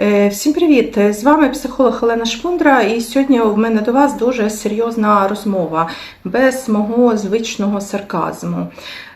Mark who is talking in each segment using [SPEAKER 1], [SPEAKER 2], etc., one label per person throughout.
[SPEAKER 1] Е, Всім привіт! З вами психолог Олена Шпундра, і сьогодні в мене до вас дуже серйозна розмова без мого звичного сарказму.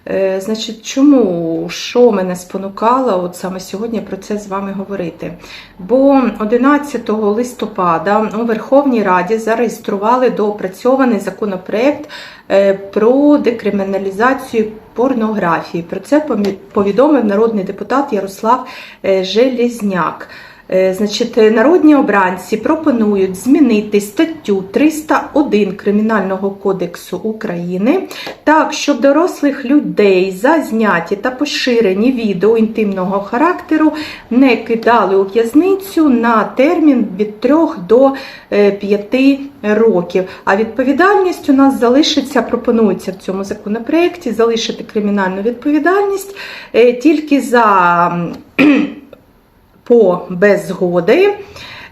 [SPEAKER 1] Е, Значить, чому що мене спонукало от саме сьогодні про це з вами говорити? Бо 11 листопада у Верховній Раді зареєстрували доопрацьований законопроект е, про декриміналізацію порнографії. Про це повідомив народний депутат Ярослав Железняк. Е, Значить, е, народні обранці пропонують змінити статтю 301 Кримінального кодексу України так, щоб дорослих людей за зняті та поширені відео інтимного характеру не кидали у в'язницю на термін від 3 до 5 років. А відповідальність у нас залишиться, пропонується в цьому законопроекті залишити кримінальну відповідальність е, тільки за по без згоди.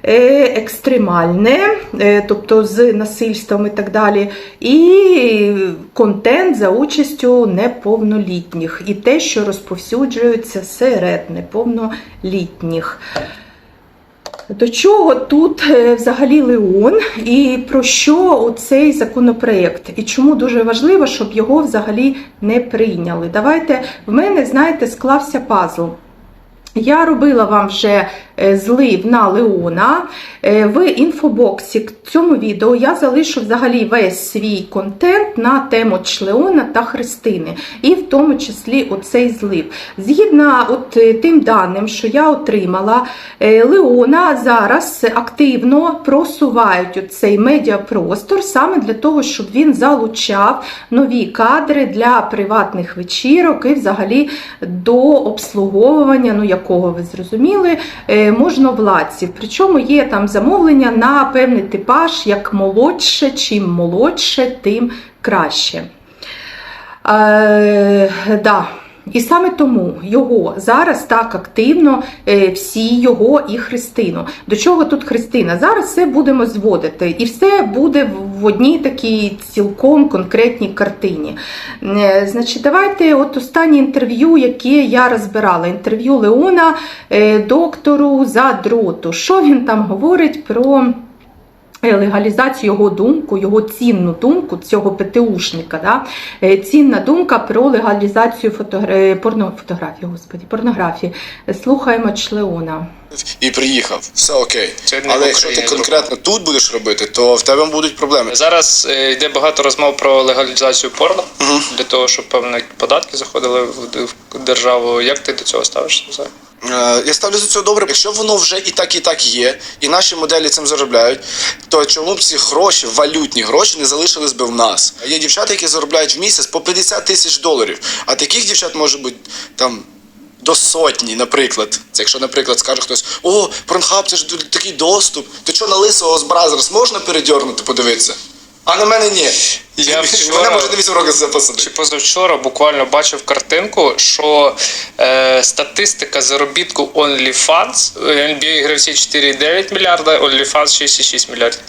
[SPEAKER 1] е, Екстремальне, е, тобто з насильством і так далі, і контент за участю неповнолітніх, і те, що розповсюджується серед неповнолітніх. До чого тут е, взагалі Леон і про що цей законопроект? І чому дуже важливо, щоб його взагалі не прийняли? Давайте в мене, знаєте, склався пазл. Я робила вам вже злив на Леона. Е, В інфобоксі к цьому відео я залишу взагалі весь свій контент на тему Члеона та Христини, і в тому числі оцей злив. Згідно от е, тим даним, що я отримала, е, Леона зараз активно просувають цей медіапростор саме для того, щоб він залучав нові кадри для приватних вечірок і взагалі до обслуговування, ну якого ви зрозуміли, е, можновладців. Причому є там замовлення на певний типаж, як молодше, чим молодше, тим краще. Е, да. І саме тому його зараз так активно е, всі його і Христину. До чого тут Христина? Зараз все будемо зводити, і все буде в- одній такій цілком конкретній картині. Е, Значить, давайте от останнє інтерв'ю, яке я розбирала. Інтерв'ю Леона е, доктору Задроту. Що він там говорить про. Е, Легалізацію його думку, його цінну думку цього ПТУшника, да? Е, цінна думка про легалізацію фотогра... порно... фотографії, господі, порнографії. Слухаємо Члеона.
[SPEAKER 2] і приїхав. Все окей.
[SPEAKER 3] Це не
[SPEAKER 2] Але якщо ти конкретно тут будеш робити, то в тебе будуть проблеми.
[SPEAKER 3] Зараз е, йде багато розмов про легалізацію порно для того, щоб певні податки заходили в, в державу. Як ти до цього ставишся?
[SPEAKER 2] Е, Я ставлю за цього добре. Якщо воно вже і так, і так є, і наші моделі цим заробляють, то чому б ці гроші, валютні гроші, не залишились би в нас? Є дівчата, які заробляють в місяць по 50 тисяч доларів. А таких дівчат може бути там. До сотні, наприклад. Це якщо, наприклад, скаже хтось: О, Порнхаб, це ж такий доступ. То що на лисого з Бразерс можна передьорнути, подивитися? А на мене ні.
[SPEAKER 3] Я
[SPEAKER 2] Мене
[SPEAKER 3] вчора-
[SPEAKER 2] може на 8 років це посадити.
[SPEAKER 3] Чи позавчора буквально бачив картинку, що е, статистика заробітку OnlyFans, е, NBA гравці 4,9 мільярда, OnlyFans 6,6 мільярдів.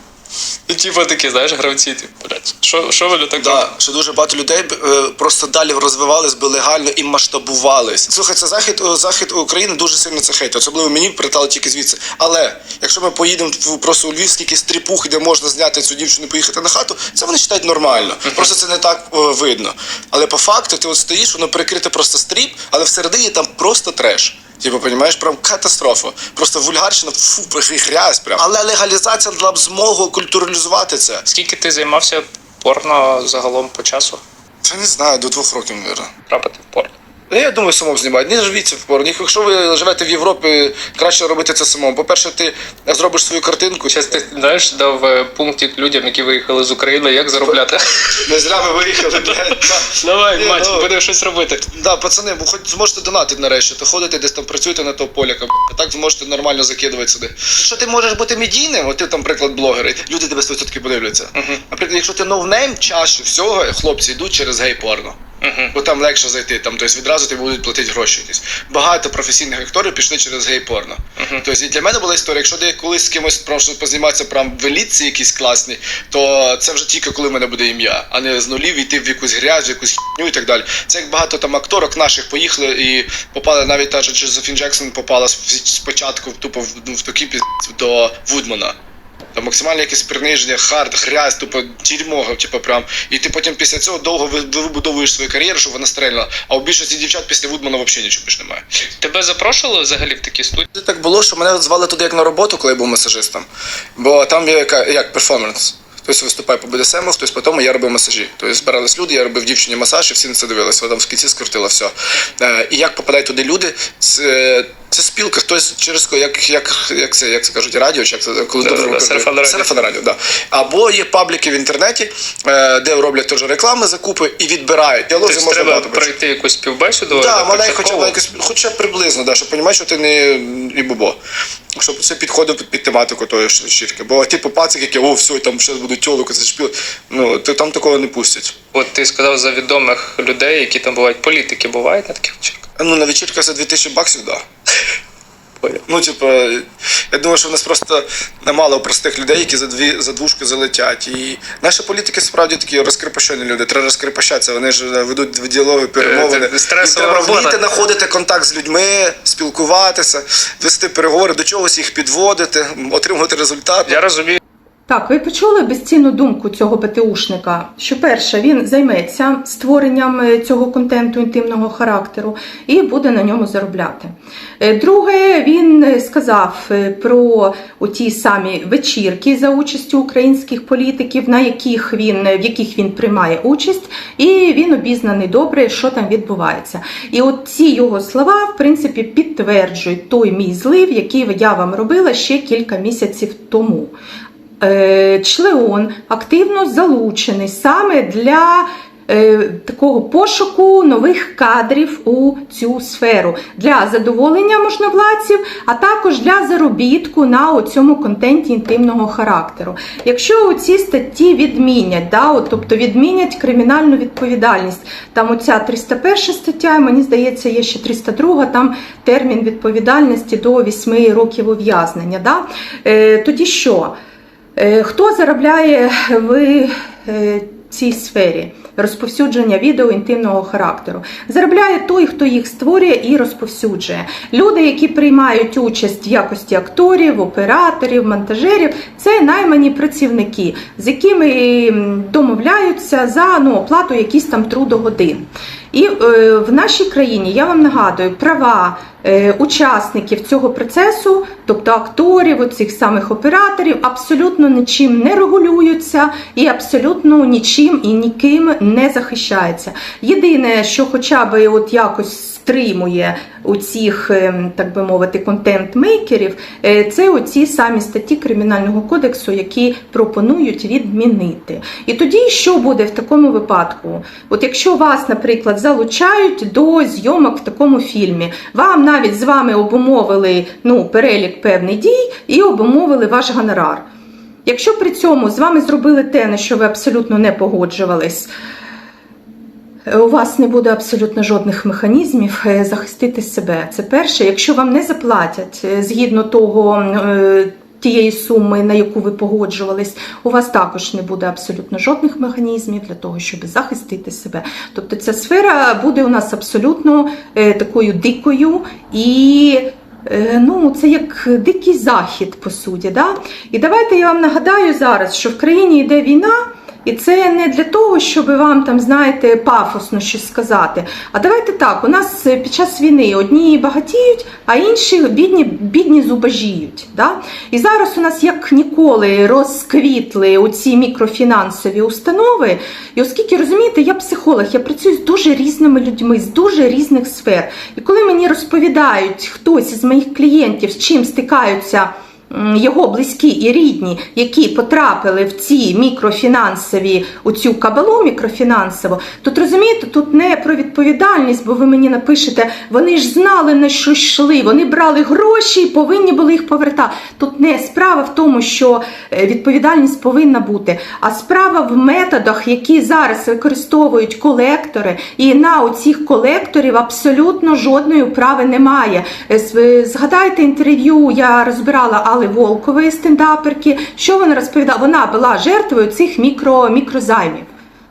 [SPEAKER 3] І типу такі, знаєш, гравці, типу, блядь, що, що ви так
[SPEAKER 2] Да, що дуже багато людей е, просто далі розвивались би легально і масштабувались. Слухай, це захід о, захід України дуже сильно це хейт. Особливо мені прилетало тільки звідси. Але якщо ми поїдемо в- просто у Львів, скільки стріпух, де можна зняти цю дівчину, і поїхати на хату, це вони вважають нормально. Просто це не так е, видно. Але по факту ти от стоїш, воно прикрите просто стріп, але всередині там просто треш. Типу, понімаєш, прям катастрофа. Просто вульгарщина, фу, грязь прям. Але легалізація дала б змогу культуралізувати це.
[SPEAKER 3] Скільки ти займався порно загалом по часу?
[SPEAKER 2] Та не знаю, до двох років, мабуть.
[SPEAKER 3] Трапити в порно?
[SPEAKER 2] Ну, Я думаю, самому знімають. Не живіться в порно. Якщо ви живете в Європі, краще робити це самому. По-перше, ти зробиш свою картинку.
[SPEAKER 3] Зараз ти знаєш, дав е, пунктик людям, які виїхали з України, як заробляти.
[SPEAKER 2] Не зря ви виїхали.
[SPEAKER 3] Давай, мать,
[SPEAKER 2] ну.
[SPEAKER 3] будемо щось робити.
[SPEAKER 2] Да, пацани, ви хоч зможете донатити нарешті, то ходите десь там працюєте на того поляка, а так зможете нормально закидувати сюди. Якщо ти можеш бути медійним, от ти там, приклад, блогер, люди тебе 100% подивляться. Наприклад, якщо ти ноунейм, чаще всього хлопці йдуть через гей-порно. Бо там легше зайти, там, тобто відразу тобі будуть платити гроші якісь. Багато професійних акторів пішли через гей-порно. Тобто і для мене була історія, якщо я колись з кимось прошу позніматися прям в елітці якісь класні, то це вже тільки коли в мене буде ім'я, а не з нулів йти в якусь грязь, в якусь хіню і так далі. Це як багато там акторок наших поїхали і попали навіть та ж Джозефін Джексон попала спочатку тупо в, ну, в такий піз до Вудмана. Там максимальне якесь приниження, хард, грязь, тупо дерьмо, типу прям. І ти потім після цього довго ви- ви- вибудовуєш свою кар'єру, щоб вона стрельнула. А у більшості дівчат після Вудмана взагалі нічого більше немає.
[SPEAKER 3] Тебе запрошували взагалі в такі студії?
[SPEAKER 2] Так було, що мене звали туди як на роботу, коли я був масажистом. Бо там є яка- як перформанс. Хтось виступає по БДСМ, хтось по тому, я робив масажі. Тобто збирались люди, я робив дівчині масаж, і всі на це дивилися. Вона там в кінці скрутила все. Е, і як попадають туди люди, це, це спілка, хтось через як, як, як, це, як це кажуть, радіо, чи як це коли
[SPEAKER 3] Да-да-да,
[SPEAKER 2] добре
[SPEAKER 3] радіо.
[SPEAKER 2] Сарафан радіо, да. Або є пабліки в інтернеті, е, де роблять теж реклами, закупи і відбирають. Діалоги
[SPEAKER 3] Тобто
[SPEAKER 2] можна
[SPEAKER 3] треба пройти якусь співбесіду?
[SPEAKER 2] Так,
[SPEAKER 3] да,
[SPEAKER 2] маленько, хоча б якось, хоча б приблизно, да, щоб розуміти, що ти не і бубо. Щоб це підходив під, під тематику тої вечірки. Бо типу пацик, які, о, все, там ще будуть тьолоки, це шпіл. Ну, то там такого не пустять.
[SPEAKER 3] От ти сказав за відомих людей, які там бувають, політики бувають на таких вечірках?
[SPEAKER 2] Ну, на вечірках за 2000 баксів, так. Да. Ну, типу, я думаю, що в нас просто немало простих людей, які за дві за двушки залетять. І наші політики справді такі розкріпощені люди. Треба розкріпощатися. Вони ж ведуть діалоги, перемовини.
[SPEAKER 3] це
[SPEAKER 2] І треба
[SPEAKER 3] робота.
[SPEAKER 2] вміти знаходити контакт з людьми, спілкуватися, вести переговори, до чогось їх підводити, отримувати результат.
[SPEAKER 3] Я розумію,
[SPEAKER 1] Так, ви почули безцінну думку цього ПТУшника, що перше він займеться створенням е, цього контенту інтимного характеру і буде на ньому заробляти. Е, Друге, він е, сказав про ті самі вечірки за участю українських політиків, на яких він в яких він приймає участь, і він обізнаний добре, що там відбувається. І от ці його слова, в принципі, підтверджують той мій злив, який я вам робила ще кілька місяців тому. Е, Члеон активно залучений саме для е, такого пошуку нових кадрів у цю сферу для задоволення можновладців, а також для заробітку на цьому контенті інтимного характеру. Якщо ці статті відмінять, да, от, тобто відмінять кримінальну відповідальність, там оця 301 стаття, мені здається, є ще 302, там термін відповідальності до 8 років ув'язнення. Да? Е, тоді що? Е, Хто заробляє в е, цій сфері розповсюдження відео інтимного характеру? Заробляє той, хто їх створює і розповсюджує. Люди, які приймають участь в якості акторів, операторів, монтажерів, це наймані працівники, з якими домовляються за ну, оплату якісь там трудогодин. І е, в нашій країні я вам нагадую права е, учасників цього процесу, тобто акторів, оцих самих операторів, абсолютно нічим не регулюються і абсолютно нічим і ніким не захищається. Єдине, що хоча б от якось стримує у цих, ем, так би мовити, контент-мейкерів, е, це оці самі статті Кримінального кодексу, які пропонують відмінити. І тоді що буде в такому випадку? От якщо вас, наприклад, залучають до зйомок в такому фільмі, вам навіть з вами обумовили ну, перелік певних дій і обумовили ваш гонорар. Якщо при цьому з вами зробили те, на що ви абсолютно не погоджувались, у вас не буде абсолютно жодних механізмів е, захистити себе. Це перше. Якщо вам не заплатять е, згідно того. е, Тієї суми, на яку ви погоджувались, у вас також не буде абсолютно жодних механізмів для того, щоб захистити себе. Тобто ця сфера буде у нас абсолютно такою дикою і ну, це як дикий захід, по суті. Да? І давайте я вам нагадаю зараз, що в країні йде війна. І це не для того, щоб вам там, знаєте, пафосно щось сказати. А давайте так: у нас е, під час війни одні багатіють, а інші бідні, бідні зубожіють. Да? І зараз у нас як ніколи розквітли оці мікрофінансові установи. І оскільки розумієте, я психолог, я працюю з дуже різними людьми, з дуже різних сфер. І коли мені розповідають хтось із моїх клієнтів, з чим стикаються його близькі і рідні, які потрапили в ці мікрофінансові, у цю кабалу мікрофінансову, тут розумієте, тут не про відповідальність, бо ви мені напишете, вони ж знали на що йшли, вони брали гроші і повинні були їх повертати. Тут не справа в тому, що е, відповідальність повинна бути, а справа в методах, які зараз використовують колектори, і на оцих колекторів абсолютно жодної управи немає. Е, Згадайте інтерв'ю, я розбирала Али Волкової стендаперки. Що вона розповідала? Вона була жертвою цих мікро, мікрозаймів.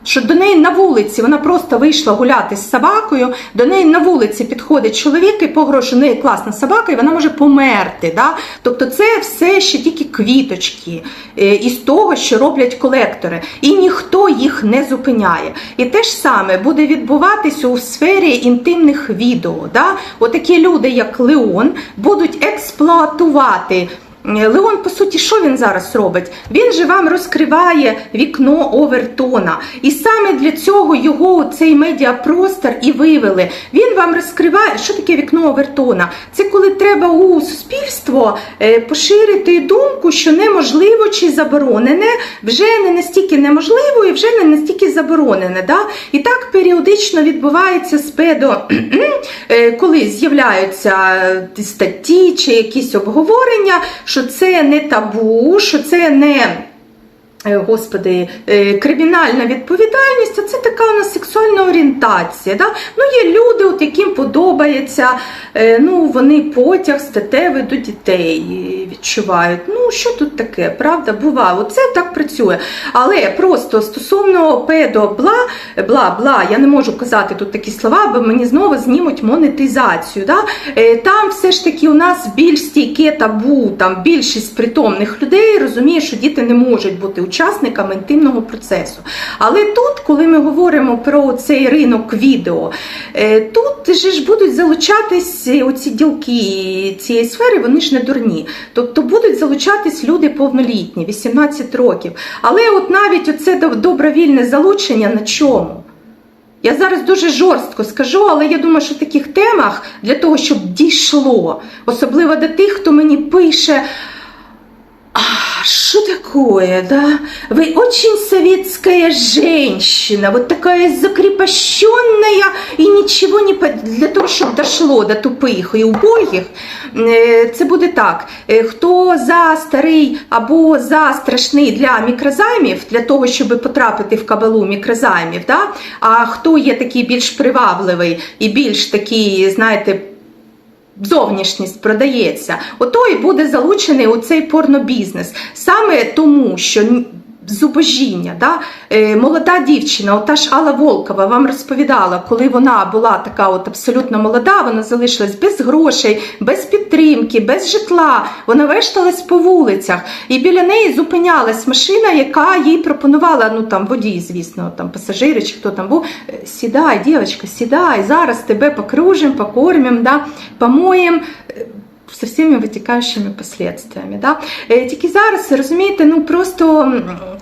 [SPEAKER 1] Що до неї на вулиці вона просто вийшла гуляти з собакою. До неї на вулиці підходить чоловік і погрожує, неї класна собака, і вона може померти. Да? Тобто це все ще тільки квіточки е, із того, що роблять колектори, і ніхто їх не зупиняє. І те ж саме буде відбуватися у сфері інтимних відео. Да? Отакі люди, як Леон, будуть експлуатувати. Леон, по суті, що він зараз робить? Він же вам розкриває вікно Овертона. І саме для цього його цей медіапростор і вивели. Він вам розкриває, що таке вікно Овертона? Це коли треба у суспільство е, поширити думку, що неможливо чи заборонене, вже не настільки неможливо і вже не настільки заборонене. Да? І так періодично відбувається з педо, е, коли з'являються е, статті чи якісь обговорення, що це не табу, що це не. Е, Господи, е, кримінальна відповідальність, а це така у нас сексуальна орієнтація. Да? Ну, є люди, от яким подобається, е, ну, вони потяг статевий до дітей відчувають. Ну, що тут таке, правда, буває. Оце так працює. Але просто стосовно педо бла, бла, я не можу казати тут такі слова, бо мені знову знімуть монетизацію. Да? Там все ж таки у нас більш стійке табу, там більшість притомних людей розуміє, що діти не можуть бути учасниками інтимного процесу. Але тут, коли ми говоримо про цей ринок відео, е, тут же ж будуть залучатись оці ділки цієї сфери, вони ж не дурні. Тобто будуть залучатись люди повнолітні, 18 років. Але от навіть оце добровільне залучення на чому? Я зараз дуже жорстко скажу, але я думаю, що в таких темах для того, щоб дійшло, особливо до тих, хто мені пише. А что такое, да? Вы очень советская женщина, вот такая закрепощенная и ничего не по- для того, щоб дошло до тупих і убогих. е, Це буде так. Е, Хто за старий або за страшний для мікрозаймів, для того, щоб потрапити в кабалу мікрозаймів, да? а хто є такий більш привабливий і більш такий, знаєте, зовнішність продається, ото і буде залучений у цей порнобізнес. Саме тому, що зубожіння, да? е, молода дівчина, ота ж Алла Волкова вам розповідала, коли вона була така от абсолютно молода, вона залишилась без грошей, без підтримки, без житла. Вона вешталась по вулицях, і біля неї зупинялась машина, яка їй пропонувала, ну там водій, звісно, там пасажири чи хто там був. «Е, Сідай, дівчинка, сідай, зараз тебе покружим, покормим, да, помоєм. Со всіми витікаючими последствиями. Да? Тільки зараз, розумієте, ну просто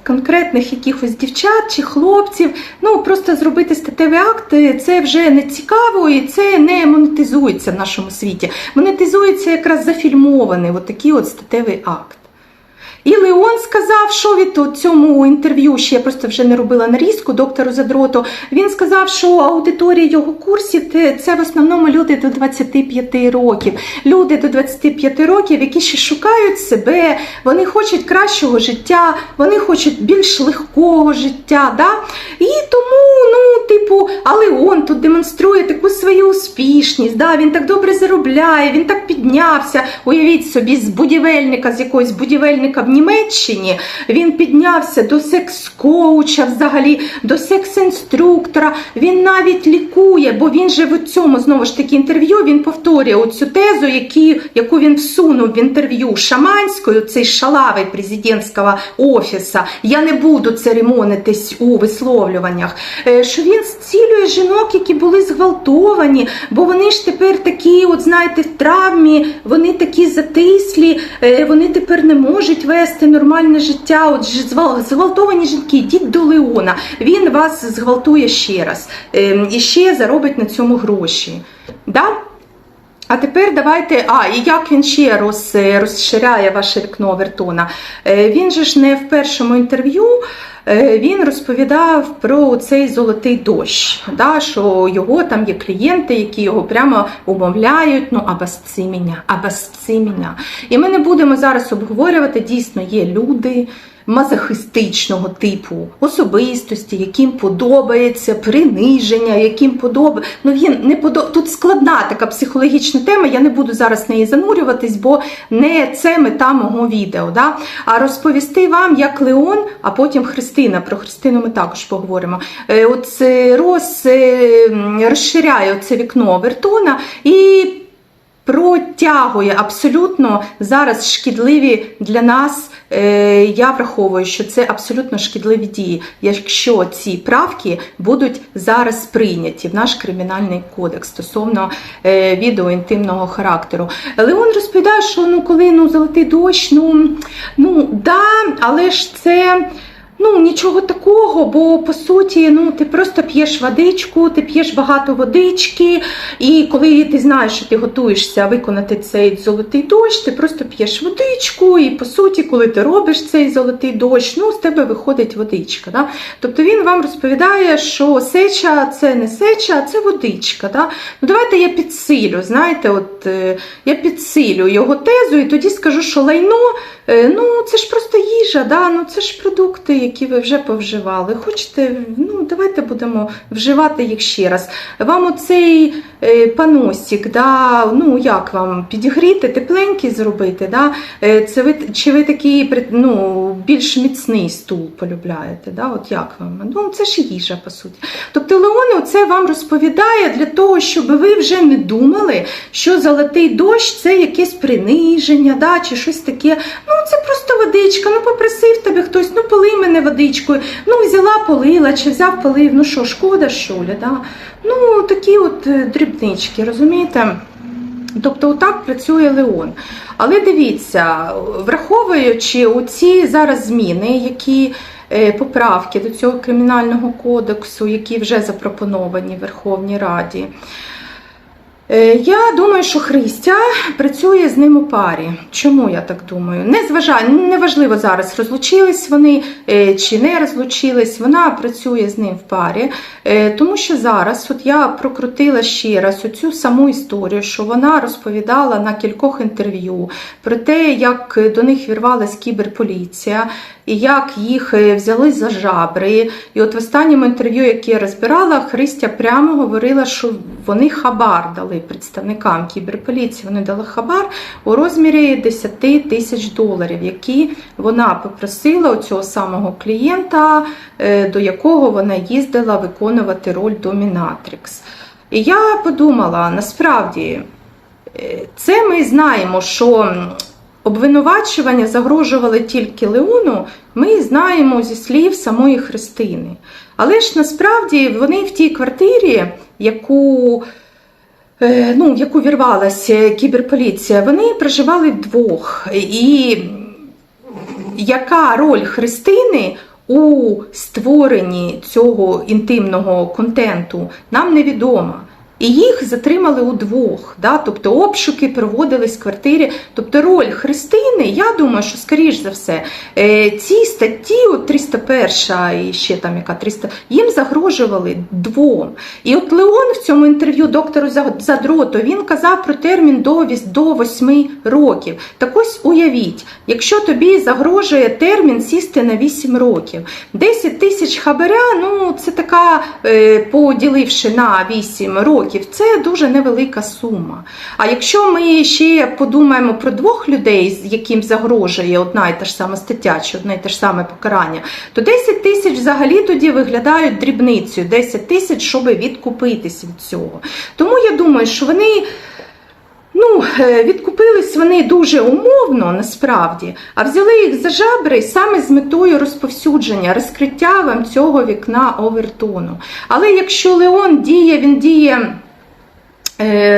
[SPEAKER 1] конкретних якихось дівчат чи хлопців, ну просто зробити статевий акт, це вже не цікаво і це не монетизується в нашому світі. Монетизується якраз зафільмований от такий от статевий акт. І Леон сказав, що від цьому інтерв'ю, ще я просто вже не робила нарізку доктору Задроту. Він сказав, що аудиторія його курсів це в основному люди до 25 років. Люди до 25 років, які ще шукають себе, вони хочуть кращого життя, вони хочуть більш легкого життя. Да? І тому, ну, типу, а Леон тут демонструє таку свою успішність. Да? Він так добре заробляє, він так піднявся. Уявіть собі, з будівельника, з якогось будівельника Німеччині, він піднявся до секс-коуча, взагалі, до секс-інструктора. Він навіть лікує, бо він же в цьому знову ж таки інтерв'ю він повторює оцю тезу, які, яку він всунув в інтерв'ю Шаманською, цей шалавий президентського офіса. Я не буду церемонитись у висловлюваннях. е, Що він зцілює жінок, які були зґвалтовані, бо вони ж тепер такі, от знаєте, в травмі, вони такі затислі, е, вони тепер не можуть вести нормальне життя. От зґвалтовані жінки, йдіть до Леона. Він вас зґвалтує ще раз. Ем, І ще заробить на цьому гроші. Да? А тепер давайте. А, і як він ще роз, розширяє ваше вікно Овертона? Е, Він же ж не в першому інтерв'ю. е, Він розповідав про цей золотий дощ, да, що його там є клієнти, які його прямо умовляють, ну обасці мене, обасці мене. І ми не будемо зараз обговорювати, дійсно є люди, мазохистичного типу особистості, яким подобається приниження, яким подобається. Ну він не подо... тут складна така психологічна тема. Я не буду зараз неї занурюватись, бо не це мета мого відео. Да? А розповісти вам, як Леон, а потім Христина. Про Христину ми також поговоримо. Е, От це роз е, розширяє це вікно Вертона і протягує абсолютно зараз шкідливі для нас. е, Я враховую, що це абсолютно шкідливі дії, якщо ці правки будуть зараз прийняті в наш кримінальний кодекс стосовно е, відео інтимного характеру. Леон розповідає, що ну коли ну золотий дощ, ну ну да, але ж це. Ну, нічого такого, бо по суті, ну ти просто п'єш водичку, ти п'єш багато водички, і коли ти знаєш, що ти готуєшся виконати цей золотий дощ, ти просто п'єш водичку, і по суті, коли ти робиш цей золотий дощ, ну з тебе виходить водичка. Да? Тобто він вам розповідає, що сеча це не сеча, а це водичка. Да? Ну давайте я підсилю. Знаєте, от е, я підсилю його тезу, і тоді скажу, що лайно. Е, Ну, це ж просто їжа, да? ну це ж продукти, які ви вже повживали. Хочете, ну давайте будемо вживати їх ще раз. Вам оцей е, паносик, да? ну як вам підігріти, тепленький зробити? Да? Е, це ви, чи ви такий ну, більш міцний стул полюбляєте? Да? От як вам? Ну, це ж їжа, по суті. Тобто Леоне це вам розповідає для того, щоб ви вже не думали, що золотий дощ це якесь приниження, да, чи щось таке. Ну, це просто водичка, ну попросив тебе хтось, ну поли мене водичкою, ну взяла, полила, чи взяв полив, ну що, шкода, що ли, да? Ну, такі от е, дрібнички, розумієте? Тобто отак працює Леон. Але дивіться, враховуючи оці зараз зміни, які е, поправки до цього кримінального кодексу, які вже запропоновані в Верховній Раді. Е, Я думаю, що Христя працює з ним у парі. Чому я так думаю? Не зважаю, неважливо зараз, розлучились вони е, чи не розлучились. Вона працює з ним в парі, е, тому що зараз, от я прокрутила ще раз оцю саму історію, що вона розповідала на кількох інтерв'ю про те, як до них вірвалась кіберполіція, і як їх е, взяли за жабри. І от в останньому інтерв'ю, яке я розбирала, Христя прямо говорила, що вони хабар дали представникам кіберполіції. Вони дали хабар у розмірі 10 тисяч доларів, які вона попросила у цього самого клієнта, е, до якого вона їздила виконувати роль домінатрикс. І я подумала, насправді. Е, Це ми знаємо, що обвинувачування загрожували тільки Леону, ми знаємо зі слів самої Христини. Але ж насправді вони в тій квартирі, яку, е, ну, в яку вірвалася кіберполіція, вони проживали вдвох. І яка роль Христини у створенні цього інтимного контенту, нам невідома. І їх затримали удвох, да? тобто обшуки проводились в квартирі. Тобто роль Христини, я думаю, що скоріш за все, е, ці статті, от 301 і ще там яка 300, їм загрожували двом. І от Леон в цьому інтерв'ю доктору Задроту, він казав про термін до, віс- до 8 років. Так ось уявіть, якщо тобі загрожує термін сісти на 8 років, 10 тисяч хабаря, ну це така, е, поділивши на 8 років, це дуже невелика сума. А якщо ми ще подумаємо про двох людей, з яким загрожує одна і та ж сама стаття чи одне і те ж саме покарання, то 10 тисяч взагалі тоді виглядають дрібницею, 10 тисяч, щоб відкупитись від цього. Тому я думаю, що вони. Ну, е, відкупились вони дуже умовно, насправді, а взяли їх за жабри саме з метою розповсюдження, розкриття вам цього вікна овертону. Але якщо Леон діє, він діє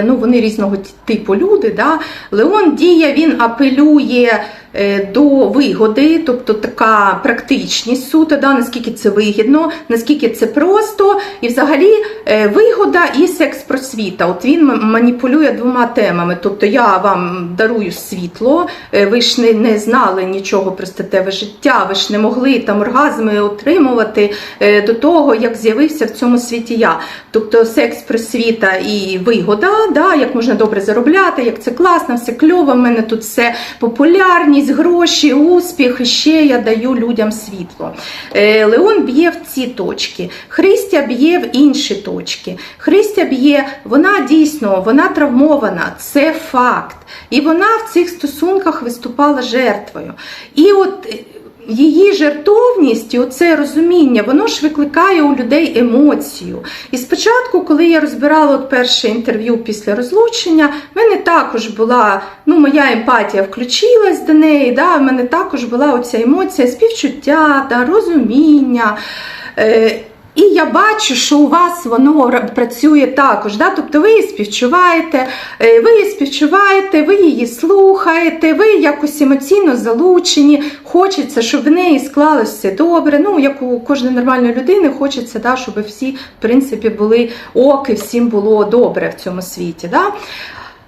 [SPEAKER 1] ну, вони різного типу люди. Да? Леон діє, він апелює е, до вигоди, тобто така практичність суто, да? наскільки це вигідно, наскільки це просто, і взагалі е, вигода і секс-просвіта. От він маніпулює двома темами. Тобто я вам дарую світло, е, ви ж не, не знали нічого про статеве життя, ви ж не могли там оргазми отримувати е, до того, як з'явився в цьому світі я. Тобто секс просвіта і вигода, да, як можна добре заробляти, як це класно, все кльово, в мене тут все популярність, гроші, успіх, ще я даю людям світло. Е, Леон б'є в ці точки, Христя б'є в інші точки. Христя б'є, вона дійсно вона травмована, це факт. І вона в цих стосунках виступала жертвою. І от її жертовність, і оце розуміння, воно ж викликає у людей емоцію. І спочатку, коли я розбирала от перше інтерв'ю після розлучення, в мене також була, ну, моя емпатія включилась до неї, да, в мене також була оця емоція співчуття, да, розуміння. Е, і я бачу, що у вас воно працює також. Да? Тобто ви її співчуваєте, е, ви її співчуваєте, ви її слухаєте, ви якось емоційно залучені, хочеться, щоб в неї склалося все добре. Ну, як у кожної нормальної людини, хочеться, да, щоб всі, в принципі, були ок і всім було добре в цьому світі. Да?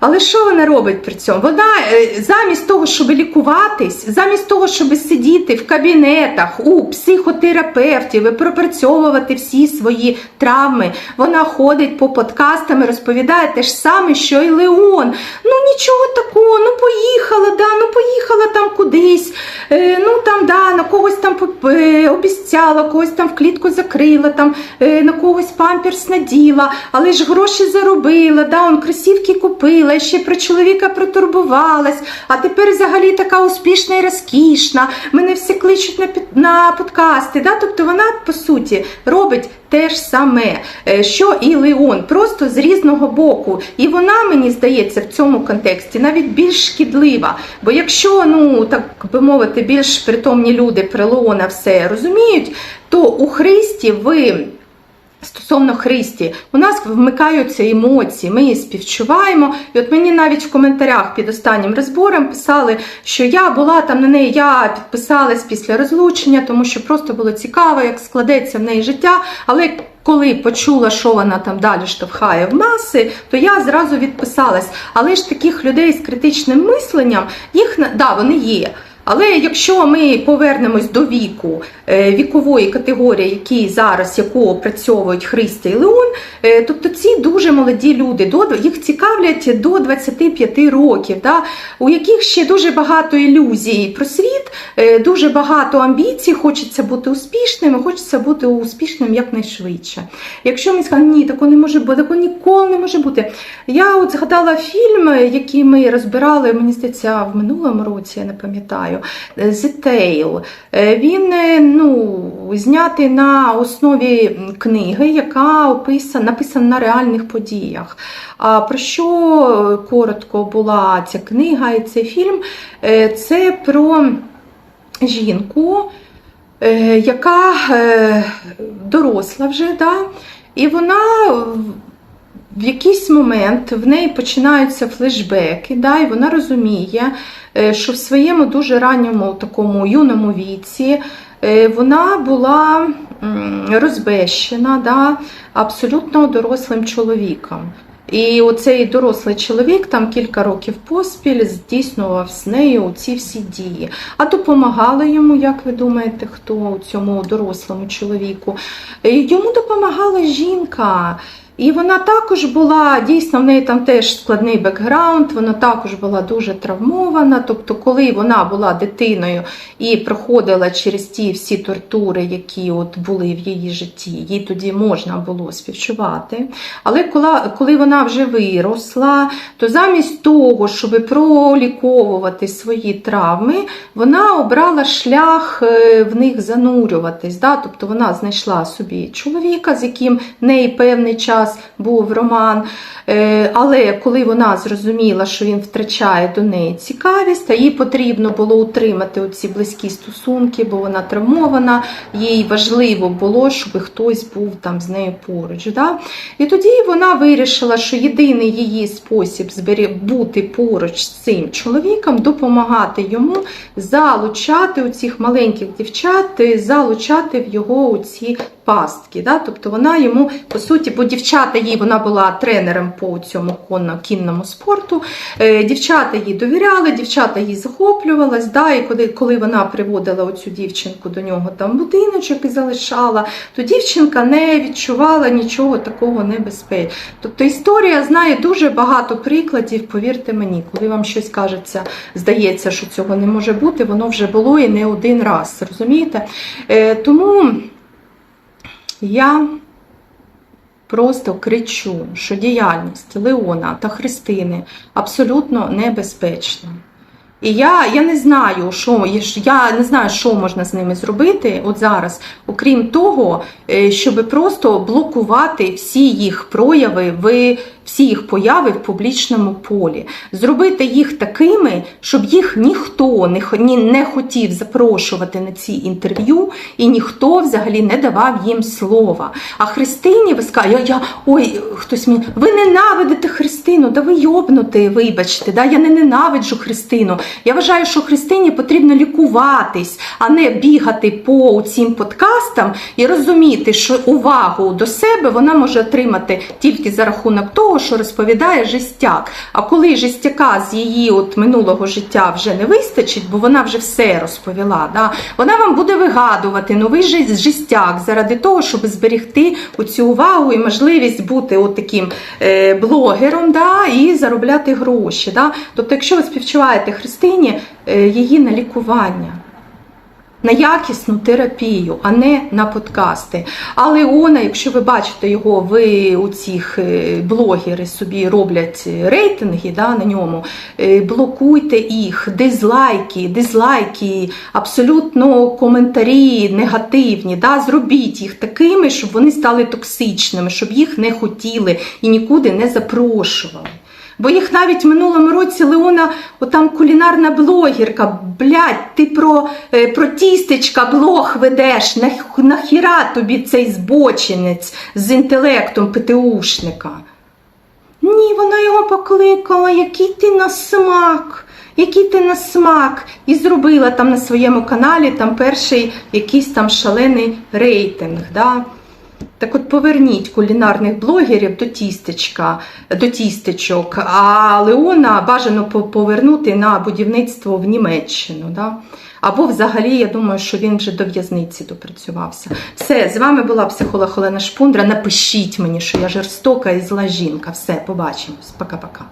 [SPEAKER 1] Але що вона робить при цьому? Вона е, замість того, щоб лікуватись, замість того, щоб сидіти в кабінетах у психотерапевтів і пропрацьовувати всі свої травми, вона ходить по подкастам і розповідає те ж саме, що і Леон. Ну нічого такого, ну поїхала, да, ну поїхала там кудись, е, ну там да, на когось там е, обіцяла, когось там в клітку закрила, там на когось памперс наділа, але ж гроші заробила, да, он кросівки купила, ще про чоловіка протурбувалась, а тепер взагалі така успішна і розкішна. Мене всі кличуть на, під- на подкасти. Да? Тобто вона, по суті, робить те ж саме, е, що і Леон, просто з різного боку. І вона, мені здається, в цьому контексті навіть більш шкідлива. Бо якщо, ну так би мовити, більш притомні люди про Леона все розуміють, то у Христі ви. Стосовно Христі, у нас вмикаються емоції, ми її співчуваємо. І от мені навіть в коментарях під останнім розбором писали, що я була там на неї, я підписалась після розлучення, тому що просто було цікаво, як складеться в неї життя. Але коли почула, що вона там далі штовхає в маси, то я зразу відписалась. Але ж таких людей з критичним мисленням, їх да, вони є. Але якщо ми повернемось до віку е, вікової категорії, які зараз яку опрацьовують Христя і Леон, е, тобто ці дуже молоді люди, їх цікавлять до 25 років, да, у яких ще дуже багато ілюзій про світ, е, дуже багато амбіцій, хочеться бути успішним, хочеться бути успішним якнайшвидше. Якщо ми скажемо, ні, такого не може бути, такого ніколи не може бути. Я от згадала фільм, який ми розбирали, мені здається, в минулому році, я не пам'ятаю. The Tale. Е, Він е, ну, знятий на основі книги, яка описана, написана на реальних подіях. А про що е, коротко була ця книга і цей фільм? Це про жінку, яка доросла вже, да? і вона в якийсь момент в неї починаються флешбеки, да, і вона розуміє, е, що в своєму дуже ранньому такому юному віці е, вона була розбещена да, абсолютно дорослим чоловіком. І оцей дорослий чоловік там кілька років поспіль здійснював з нею ці всі дії. А допомагала йому, як ви думаєте, хто цьому дорослому чоловіку? Е, Йому допомагала жінка. І вона також була, дійсно, в неї там теж складний бекграунд, вона також була дуже травмована. Тобто, коли вона була дитиною і проходила через ті всі тортури, які от були в її житті, їй тоді можна було співчувати. Але коли, коли вона вже виросла, то замість того, щоб проліковувати свої травми, вона обрала шлях е, в них занурюватись. Да? Тобто вона знайшла собі чоловіка, з яким неї певний час час був роман. Е, Але коли вона зрозуміла, що він втрачає до неї цікавість, та їй потрібно було утримати оці близькі стосунки, бо вона травмована, їй важливо було, щоб хтось був там з нею поруч. Да? І тоді вона вирішила, що єдиний її спосіб бути поруч з цим чоловіком, допомагати йому залучати у цих маленьких дівчат, залучати в його ці пастки. Да? Тобто вона йому, по суті, бо дівчата їй вона була тренером по цьому конно- кінному спорту. Е, Дівчата їй довіряли, дівчата їй захоплювалась. Да? І коли, коли вона приводила оцю дівчинку до нього там будиночок і залишала, то дівчинка не відчувала нічого такого небезпечного. Тобто історія знає дуже багато прикладів, повірте мені, коли вам щось кажеться, здається, що цього не може бути, воно вже було і не один раз. Розумієте? Е, тому я просто кричу, що діяльність Леона та Христини абсолютно небезпечна. І я, я не знаю, що я не знаю, що можна з ними зробити от зараз, окрім того, щоб просто блокувати всі їх прояви в всі їх появи в публічному полі, зробити їх такими, щоб їх ніхто не, хо- не хотів запрошувати на ці інтерв'ю, і ніхто взагалі не давав їм слова. А Христині ви скажете, я, я ой, хтось мені, ви ненавидите Христину, да ви йобнути, вибачте, да, я не ненавиджу Христину. Я вважаю, що Христині потрібно лікуватись, а не бігати по цим подкастам і розуміти, що увагу до себе вона може отримати тільки за рахунок того, що розповідає жестяк. А коли жестяка з її от минулого життя вже не вистачить, бо вона вже все розповіла, да, вона вам буде вигадувати новий жест- жестяк заради того, щоб зберегти оцю увагу і можливість бути от таким е, блогером да, і заробляти гроші. Да. Тобто, якщо ви співчуваєте Христині, е, її на лікування на якісну терапію, а не на подкасти. А Леона, якщо ви бачите його, ви у цих е, блогери собі роблять рейтинги да, на ньому, е, блокуйте їх, дизлайки, дизлайки, абсолютно коментарі негативні. Да, зробіть їх такими, щоб вони стали токсичними, щоб їх не хотіли і нікуди не запрошували. Бо їх навіть в минулому році Леона, отам кулінарна блогерка, блядь, ти про, е, про тістечка блог ведеш, нах- нахіра тобі цей збочинець з інтелектом ПТУшника. Ні, вона його покликала, який ти на смак, який ти на смак. І зробила там на своєму каналі там перший якийсь там шалений рейтинг. Да? Так от поверніть кулінарних блогерів до тістечка, до тістечок, а Леона бажано повернути на будівництво в Німеччину. Да? Або взагалі, я думаю, що він вже до в'язниці допрацювався. Все, з вами була психолог Олена Шпундра. Напишіть мені, що я жорстока і зла жінка. Все, побачимось. Пока-пока.